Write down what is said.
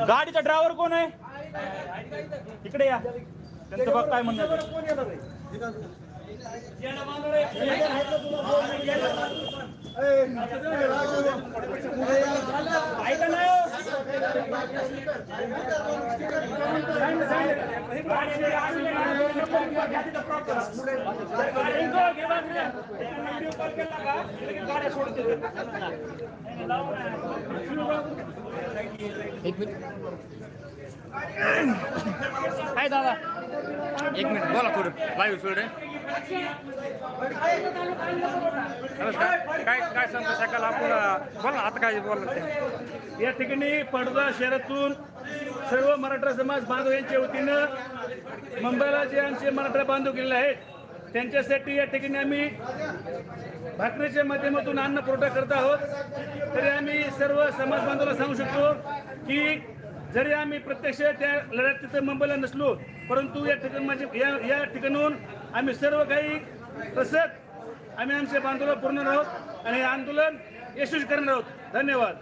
गाडीचा ड्रायव्हर कोण आहे? इकडे या. त्यांचं बघ काय म्हणणं एक मिनिट. काय दादा एक मिनिट. बोला थोडं लाईव्ह सोड नमस्कार. काय काय सांगतो शकाल? आपण बोला आता काय बोलला ते? या ठिकाणी पडदा शहरातून सर्व मराठा समाज बांधव यांच्या वतीनं मुंबईला जे आमचे मराठा बांधव गेलेले आहेत त्यांच्यासाठी या ठिकाणी आम्ही भाकरीच्या माध्यमातून अन्न पुरवठा करत आहोत. तरी आम्ही सर्व समाज बांधवाला सांगू शकतो की जरी आम्ही प्रत्यक्ष त्या लढ्यात तिथं मुंबईला नसलो परंतु या ठिकाणी म्हणजे या या ठिकाणून आम्ही सर्व काही तसंच आम्ही आमचे बांधवाला पूर्ण आहोत आणि हे आंदोलन यशस्वी करणार आहोत धन्यवाद